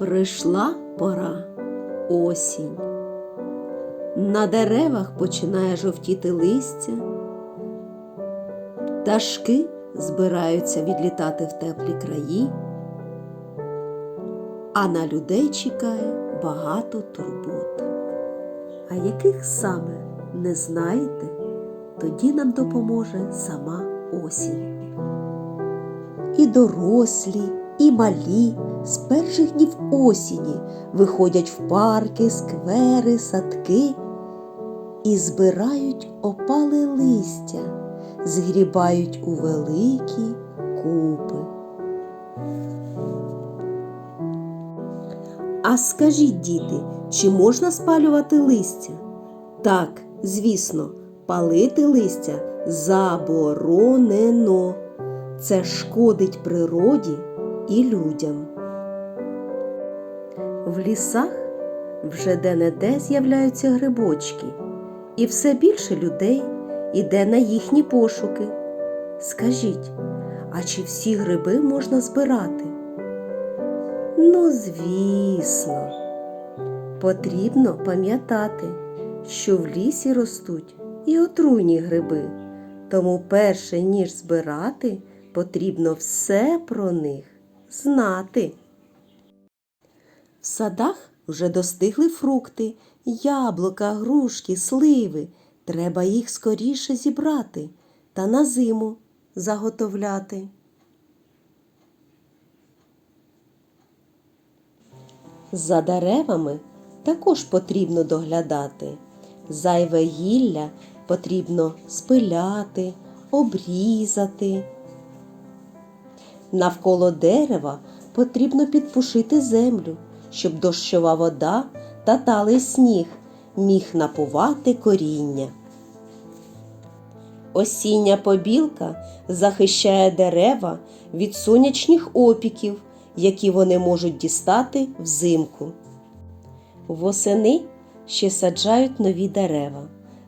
Прийшла пора осінь. На деревах починає жовтіти листя, пташки збираються відлітати в теплі краї, а на людей чекає багато турбот. А яких саме не знаєте, тоді нам допоможе сама осінь. І дорослі, і малі з перших днів осені виходять в парки, сквери, садки і збирають опале листя, згрібають у великі купи. А скажіть, діти, чи можна спалювати листя? Так, звісно, палити листя заборонено. Це шкодить природі і людям. В лісах вже де-не-де з'являються грибочки, і все більше людей іде на їхні пошуки. Скажіть, а чи всі гриби можна збирати? Ну, звісно, потрібно пам'ятати, що в лісі ростуть і отруйні гриби, тому перше ніж збирати, потрібно все про них знати. В садах вже достигли фрукти, яблука, грушки, сливи. Треба їх скоріше зібрати та на зиму заготовляти. За деревами також потрібно доглядати. Зайве гілля потрібно спиляти, обрізати. Навколо дерева потрібно підпушити землю, щоб дощова вода та талий сніг міг напувати коріння. Осіння побілка захищає дерева від сонячних опіків, які вони можуть дістати взимку. Восени ще саджають нові дерева.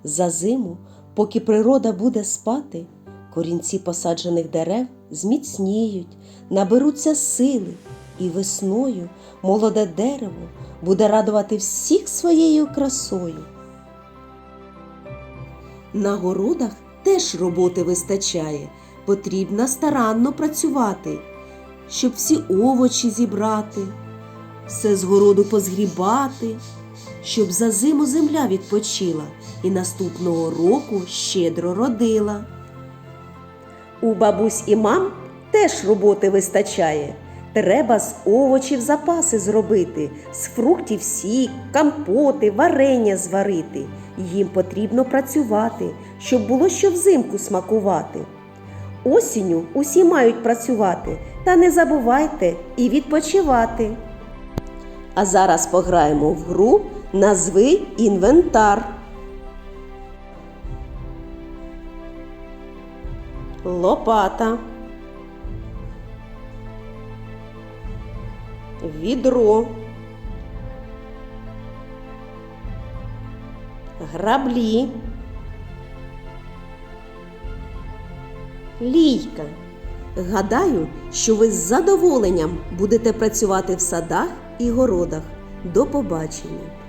За зиму, поки природа буде спати, корінці посаджених дерев зміцніють, наберуться сили, і весною молоде дерево буде радувати всіх своєю красою. На городах теж роботи вистачає, потрібно старанно працювати, щоб всі овочі зібрати, все з городу позгрібати, щоб за зиму земля відпочила і наступного року щедро родила. У бабусь і мам теж роботи вистачає. Треба з овочів запаси зробити, з фруктів сік, компоти, варення зварити. Їм потрібно працювати, щоб було що взимку смакувати. Осінню усі мають працювати, та не забувайте і відпочивати. А зараз пограємо в гру Назви інвентар. Лопата. Відро. Граблі. Лійка. Гадаю, що ви з задоволенням будете працювати в садах і городах. До побачення!